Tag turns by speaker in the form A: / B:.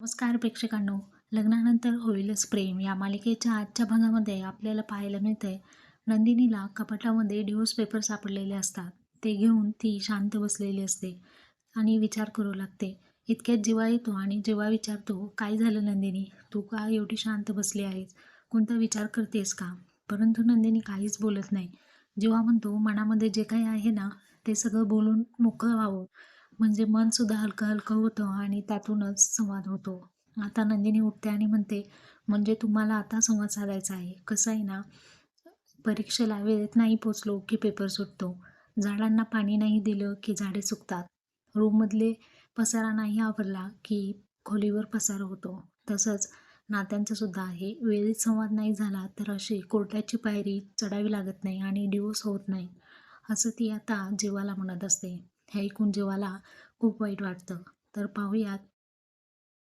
A: नमस्कार प्रेक्षकांनो. लग्नानंतर होईलच प्रेम. या मालिकेच्या आजच्या भागामध्ये आपल्याला पाहायला मिळतंय नंदिनीला कपाटामध्ये डिवोर्स पेपर सापडलेले असतात. ते घेऊन ती शांत बसलेली असते आणि विचार करू लागते. इतक्यात जीवा येतो आणि जेव्हा विचारतो काय झालं नंदिनी? तू का एवढी शांत बसली आहेस? कोणता विचार करतेस का? परंतु नंदिनी काहीच बोलत नाही. जेव्हा म्हणतो मनामध्ये जे काही आहे ना ते सगळं बोलून मोकळं व्हावं. म्हणजे मनसुद्धा हलकं हलकं होतं आणि त्यातूनच संवाद होतो. आता नंदिनी उठते आणि म्हणते म्हणजे तुम्हाला आता संवाद साधायचा आहे. कसं आहे ना परीक्षेला वेळेत नाही पोचलो की पेपर सुटतो. झाडांना पाणी नाही दिलं की झाडे सुकतात. रूममधले पसारा नाही आवरला की खोलीवर पसारा होतो. तसंच नात्यांचं सुद्धा आहे. वेळेत संवाद नाही झाला तर अशी कोर्टाची पायरी चढावी लागत नाही आणि डिवोर्स होत नाही. असं ती आता जीवाला म्हणत असते. हे ऐकून जीवाला खूप वाईट वाटतं. तर पाहूयात